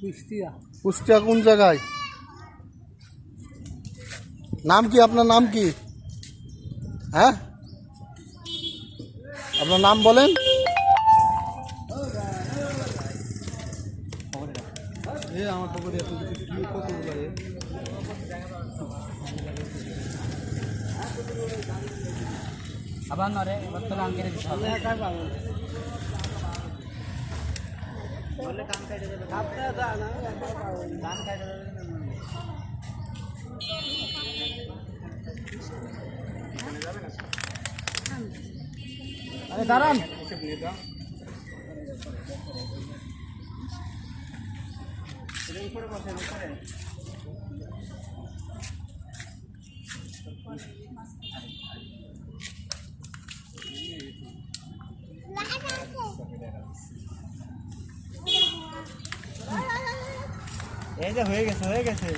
কুষ্টিয়া। কুষ্টিয়া কোন জায়গায়? নাম কি? আপনার নাম কি? হ্যাঁ? আপনার নাম বলেন। আবার নরে এবার তো লাং কেটে দিতে উপরে আরে দাঁড়ান। এই যে হয়ে গেছে হয়ে গেছে।